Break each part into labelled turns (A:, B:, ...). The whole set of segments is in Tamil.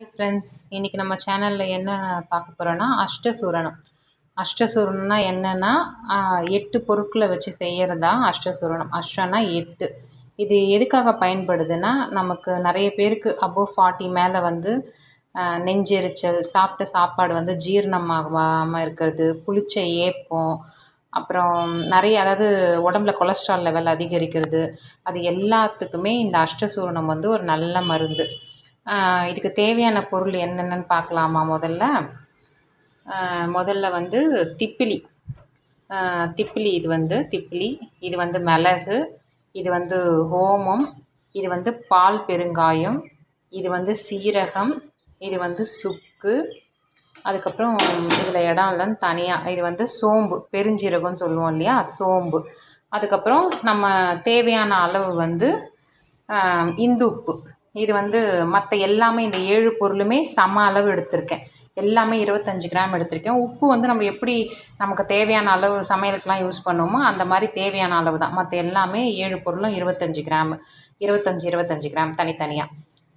A: ஃப்ரெண்ட்ஸ் இன்றைக்கி நம்ம சேனலில் என்ன பார்க்க போகிறோன்னா அஷ்டசூரணம். அஷ்டசூரணம்னா என்னென்னா எட்டு பொருட்களை வச்சு செய்கிறது தான் அஷ்டசூரணம். அஷ்டனா எட்டு. இது எதுக்காக பயன்படுதுன்னா நமக்கு நிறைய பேருக்கு அபோவ் ஃபார்ட்டி மேலே வந்து நெஞ்செரிச்சல் சாப்பிட்ட சாப்பாடு வந்து ஜீரணமாகாமல் இருக்கிறது புளிச்ச ஏப்பம் அப்புறம் நிறைய அதாவது உடம்புல கொலஸ்ட்ரால் லெவல் அதிகரிக்கிறது அது எல்லாத்துக்குமே இந்த அஷ்டசூரணம் வந்து ஒரு நல்ல மருந்து. இதுக்கு தேவையான பொருள் என்னென்னு பார்க்கலாமா முதல்ல? முதல்ல வந்து திப்பிலி. திப்பிலி இது வந்து திப்பிலி இது வந்து மிளகு இது வந்து ஓமம் இது வந்து பால் பெருங்காயம் இது வந்து சீரகம் இது வந்து சுக்கு அதுக்கப்புறம் இதில் இடம் இல்லைன்னு தனியாக இது வந்து சோம்பு பெருஞ்சீரகம்னு சொல்லுவோம் இல்லையா? சோம்பு. அதுக்கப்புறம் நம்ம தேவையான அளவு வந்து இந்துப்பு. இது வந்து மற்ற எல்லாமே இந்த ஏழு பொருளுமே சம அளவு எடுத்திருக்கேன். எல்லாமே இருபத்தஞ்சி கிராம் எடுத்திருக்கேன். உப்பு வந்து நம்ம எப்படி நமக்கு தேவையான அளவு சமையலுக்கெலாம் யூஸ் பண்ணுவோமோ அந்த மாதிரி தேவையான அளவு தான். மற்ற எல்லாமே ஏழு பொருளும் இருபத்தஞ்சி கிராம் இருபத்தஞ்சி இருபத்தஞ்சி கிராம் தனித்தனியாக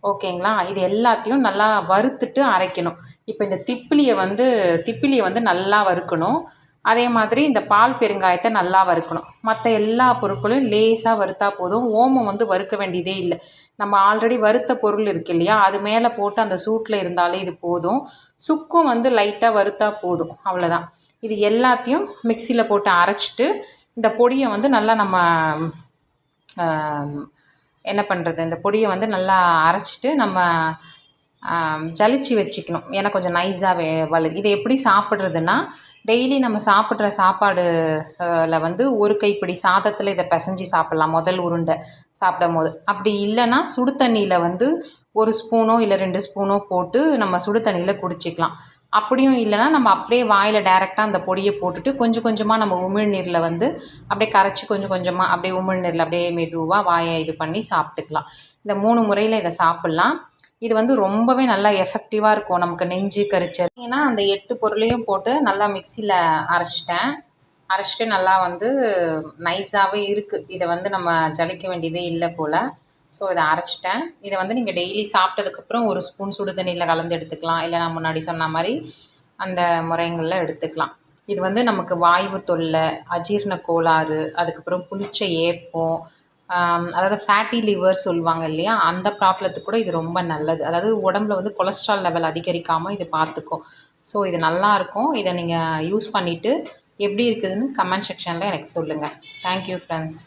A: ஓகேங்களா? இது எல்லாத்தையும் நல்லா வறுத்துட்டு அரைக்கணும். இப்போ இந்த திப்பிலியை வந்து திப்பிலியை வந்து நல்லா வறுக்கணும். அதே மாதிரி இந்த பால் பெருங்காயத்தை நல்லா வறுக்கணும். மற்ற எல்லா பொருட்களையும் லேசாக வறுத்தா போதும். ஓமம் வந்து வறுக்க வேண்டியதே இல்லை. நம்ம ஆல்ரெடி வறுத்த பொருள் இருக்கு இல்லையா? அது மேலே போட்டு அந்த சூட்டில் இருந்தாலே இது போதும். சுக்கும் வந்து லைட்டாக வறுத்தா போதும். அவ்வளோதான் இது எல்லாத்தையும் மிக்சியில் போட்டு அரைச்சிட்டு இந்த பொடியை வந்து நல்லா நம்ம என்ன பண்ணுறது இந்த பொடியை வந்து நல்லா அரைச்சிட்டு நம்ம ஜலிச்சு வச்சுக்கணும். ஏன்னா கொஞ்சம் நைஸாக வே வலு இதை எப்படி சாப்பிட்றதுன்னா டெய்லி நம்ம சாப்பிட்ற சாப்பாடுல வந்து ஒரு கைப்பிடி சாதத்தில் இதை பிசைஞ்சு சாப்பிட்லாம். முதல் உருண்டை சாப்பிடும் போது அப்படி இல்லைன்னா சுடு தண்ணியில் வந்து ஒரு ஸ்பூனோ இல்லை ரெண்டு ஸ்பூனோ போட்டு நம்ம சுடு தண்ணியில் குடிச்சிக்கலாம். அப்படியும் இல்லைன்னா நம்ம அப்படியே வாயில் டேரெக்டாக அந்த பொடியை போட்டுட்டு கொஞ்சம் கொஞ்சமாக நம்ம உமிழ்நீரில் வந்து அப்படியே கரைச்சி கொஞ்சம் கொஞ்சமாக அப்படியே உமிழ்நீரில் அப்படியே மெதுவாக வாயை இது பண்ணி சாப்பிட்டுக்கலாம். இந்த மூணு முறையில் இதை சாப்பிட்லாம். இது வந்து ரொம்பவே நல்லா எஃபெக்டிவாக இருக்கும் நமக்கு நெஞ்சு கரிச்சல். ஏன்னா அந்த எட்டு பொருளையும் போட்டு நல்லா மிக்சியில் அரைச்சிட்டேன். அரைச்சிட்டு நல்லா வந்து நைஸாகவே இருக்குது இதை வந்து நம்ம ஜலிக்க வேண்டியதே இல்லை போல். ஸோ இதை அரைச்சிட்டேன். இதை வந்து நீங்கள் டெய்லி சாப்பிட்டதுக்கப்புறம் ஒரு ஸ்பூன் சுடு தண்ணியில் கலந்து எடுத்துக்கலாம். இல்லை நான் முன்னாடி சொன்ன மாதிரி அந்த முறைங்களில் எடுத்துக்கலாம். இது வந்து நமக்கு வாய்வு தொல்லை அஜீர்ண கோளாறு அதுக்கப்புறம் புளிச்ச ஏப்பம் அதாவது ஃபேட்டி லிவர் சொல்லுவாங்க இல்லையா? அந்த ப்ராப்ளத்துக்கு கூட இது ரொம்ப நல்லது. அதாவது உடம்புல வந்து கொலஸ்ட்ரால் லெவல் அதிகரிக்காமல் இது பார்த்துக்கும் ஸோ இது நல்லாயிருக்கும் இதை நீங்கள் யூஸ் பண்ணிவிட்டு எப்படி இருக்குதுன்னு கமெண்ட் செக்ஷனில் எனக்கு சொல்லுங்கள் தேங்க்யூ ஃப்ரெண்ட்ஸ்